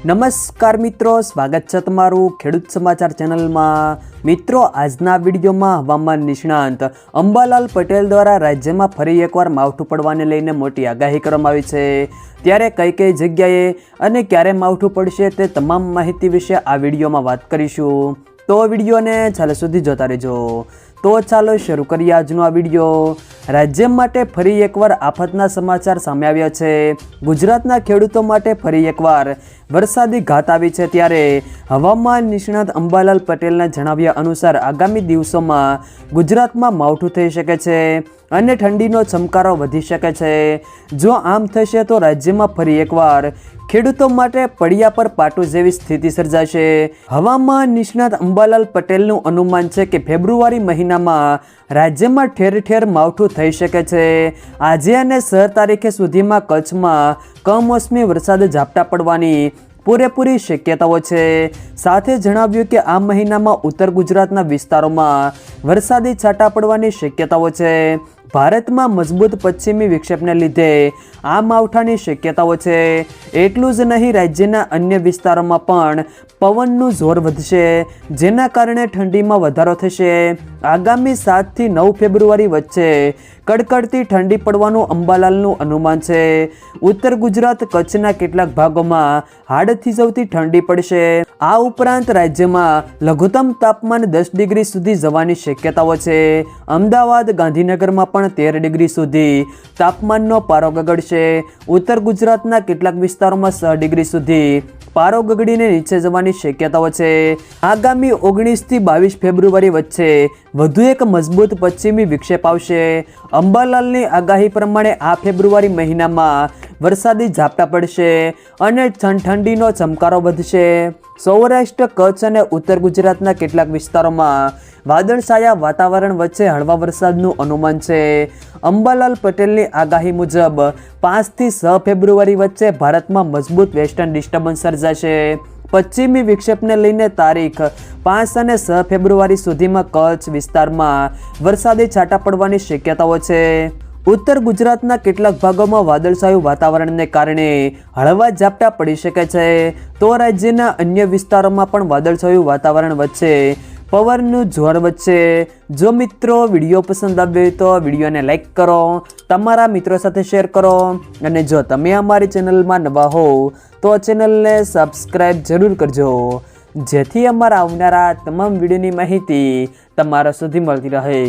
નમસ્કાર મિત્રો, સ્વાગત છે તમારું ખેડૂત સમાચાર ચેનલમાં. મિત્રો, આજના વિડીયોમાં હવામાન નિષ્ણાંત અંબાલાલ પટેલ દ્વારા રાજ્યમાં ફરી એકવાર માવઠું પડવાને લઈને મોટી આગાહી કરવામાં આવી છે. ત્યારે કઈ કઈ જગ્યાએ અને ક્યારે માવઠું પડશે તે તમામ માહિતી વિશે આ વિડીયોમાં વાત કરીશું. તો વિડીયોને છેલ્લે સુધી જોતા રહેજો. તો ચાલો શરૂ કરીએ આજનો આ વીડિયો. રાજ્ય માટે ફરી એકવાર આફતના સમાચાર સામે આવ્યા છે. ગુજરાતના ખેડૂતો માટે ફરી એકવાર વરસાદી ઘાત આવી છે ત્યારે હવામાન નિષ્ણાત અંબાલાલ પટેલના જણાવ્યા અનુસાર આગામી દિવસોમાં ગુજરાતમાં માવઠું થઈ શકે છે અને ઠંડીનો ચમકારો વધી શકે છે. જો આમ થશે તો રાજ્યમાં ફરી એકવાર ખેડૂતો માટે પડિયા પર પાટું જેવી સ્થિતિ સર્જાશે. હવામાન નિષ્ણાત અંબાલાલ પટેલનું અનુમાન છે કે ફેબ્રુઆરી મહિનામાં રાજ્યમાં ઠેર ઠેર માવઠું થઈ શકે છે. આજે અને સહ તારીખે સુધીમાં કચ્છમાં કમોસમી વરસાદ ઝાપટા પડવાની પૂરેપૂરી શક્યતાઓ છે. સાથે જણાવ્યું કે આ મહિનામાં ઉત્તર ગુજરાતના વિસ્તારોમાં વરસાદી છાંટા પડવાની શક્યતાઓ છે. ભારતમાં મજબૂત પશ્ચિમી વિક્ષેપને લીધે આ માવઠાની શક્યતાઓ છે. એટલું જ નહીં, રાજ્યના અન્ય વિસ્તારોમાં પણ પવનનું જોર વધશે, જેના કારણે ઠંડીમાં વધારો થશે. આગામી સાતથી નવ ફેબ્રુઆરી વચ્ચે કડકડતી ઠંડી પડવાનું અંબાલાલનું અનુમાન છે. ઉત્તર ગુજરાત કચ્છના કેટલાક ભાગોમાં હાડથી સૌથી ઠંડી પડશે. આ ઉપરાંત રાજ્યમાં લઘુત્તમ તાપમાન દસ ડિગ્રી સુધી જવાની શક્યતાઓ છે. અમદાવાદ, ગાંધીનગરમાં પણ તેર ડિગ્રી સુધી તાપમાનનો પારો ગગડશે. ઉત્તર ગુજરાતના કેટલાક વિસ્તારોમાં છ ડિગ્રી સુધી પારો ગગડીને નીચે જવાની શક્યતાઓ છે. આગામી ઓગણીસથી બાવીસ ફેબ્રુઆરી વચ્ચે વધુ એક મજબૂત પશ્ચિમી વિક્ષેપ આવશે. અંબાલાલની આગાહી પ્રમાણે આ ફેબ્રુઆરી મહિનામાં વરસાદી ઝાપટા પડશે અને ઠંડીનો ચમકારો વધશે. સૌરાષ્ટ્ર, કચ્છ અને ઉત્તર ગુજરાતના કેટલાક વિસ્તારોમાં વાદળછાયા વાતાવરણ વચ્ચે હળવા વરસાદનું અનુમાન છે. અંબાલાલ પટેલની આગાહી મુજબ, પાંચથી છ ફેબ્રુઆરી વચ્ચે ભારતમાં મજબૂત વેસ્ટર્ન ડિસ્ટર્બન્સ સર્જાશે. પશ્ચિમી વિક્ષેપને લઈને તારીખ પાંચ અને છ ફેબ્રુઆરી સુધીમાં કચ્છ વિસ્તારમાં વરસાદી છાંટા પડવાની શક્યતાઓ છે. ઉત્તર ગુજરાતના કેટલાક ભાગોમાં વાદળછાયું વાતાવરણને કારણે હળવા ઝાપટા પડી શકે છે. તો રાજ્યના અન્ય વિસ્તારોમાં પણ વાદળછાયું વાતાવરણ વચ્ચે પવનનું જોર વચ્ચે જો મિત્રો વીડિયો પસંદ આવ્યો હોય તો વિડીયોને લાઇક કરો, તમારા મિત્રો સાથે શેર કરો અને જો તમે અમારી ચેનલમાં નવા હો, તો ચેનલને સબસ્ક્રાઈબ જરૂર કરજો. જેથી અમારા આવનારા તમામ વિડીયોની માહિતી તમારા સુધી મળતી રહે.